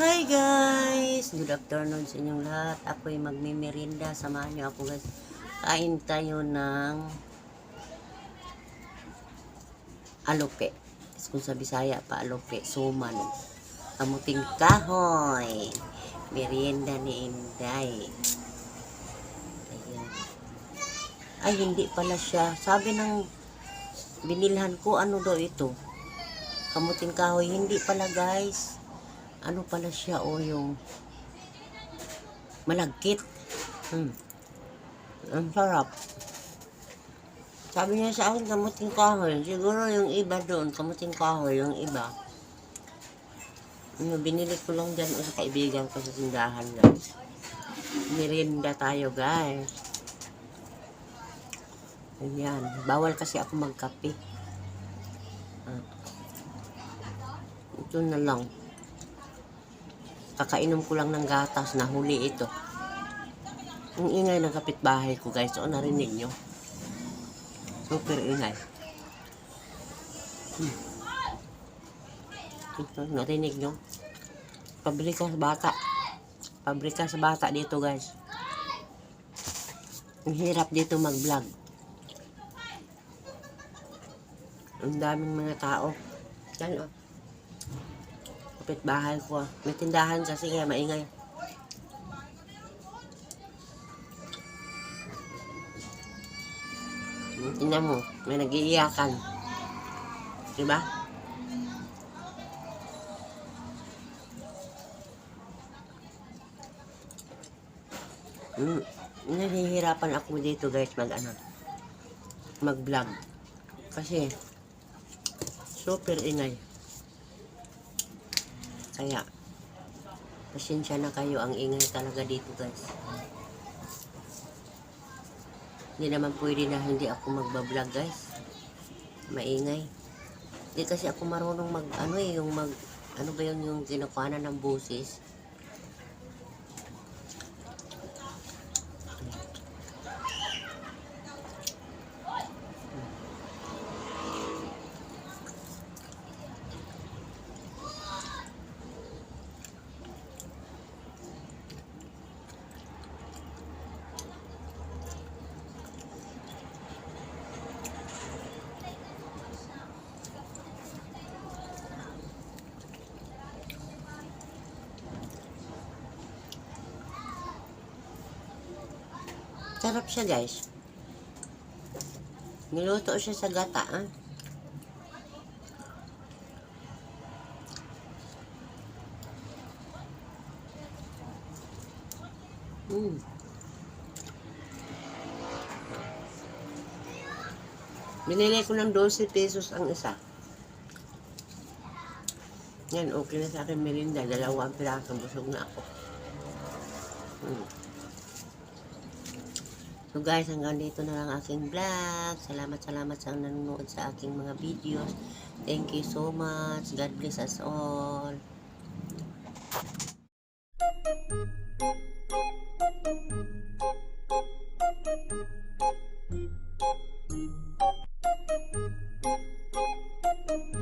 Hi guys! Good afternoon sa inyong lahat. Ako'y magmimerinda. Samahan niyo ako guys. Kain tayo ng alope. Kung sa Bisaya pa alope, suman. Kamuting kahoy. Merienda ni Inday. Ayan. Ay, hindi pala siya. Sabi ng binilhan ko, ano daw ito? Kamuting kahoy. Hindi pala guys ano pala siya o yung malagkit. Hmm. Ang sarap. Sabi niya sa akin, kamuting kahoy. Siguro yung iba doon, kamuting kahoy, yung iba. Ano, binili ko lang dyan o sa kaibigan ko sa tindahan guys. Merinda tayo guys. Ayan. Bawal kasi ako magkape. Ah. Ito na lang. Kakainom ko lang ng gatas na huli ito. Ang ingay ng kapitbahay ko guys. O narinig nyo? Super ingay. Hmm. Ito, narinig nyo? Pabrika sa bata. Pabrika sa bata dito guys. Ang hirap dito mag-vlog. Ang daming mga tao. Yan oh kapitbahay ko. May tindahan kasi kaya maingay. Tingnan mo, may nag-iiyakan. Diba? Hmm, nahihirapan ako dito guys mag ano, mag vlog. Kasi, super ingay. Kaya, pasensya na kayo. Ang ingay talaga dito, guys. Hindi naman pwede na hindi ako magbablog, guys. Maingay. Hindi kasi ako marunong mag, ano eh, yung mag, ano ba yun, yung kinukuhanan ng busis. Sarap siya, guys. Niluto siya sa gata, ah. Mm. Binili ko ng 12 pesos ang isa. Yan, okay na sa akin merinda. Dalawang piraso, busog na ako. Mm. So guys, hanggang dito na lang aking vlog. Salamat, salamat sa nanonood sa aking mga videos. Thank you so much. God bless us all.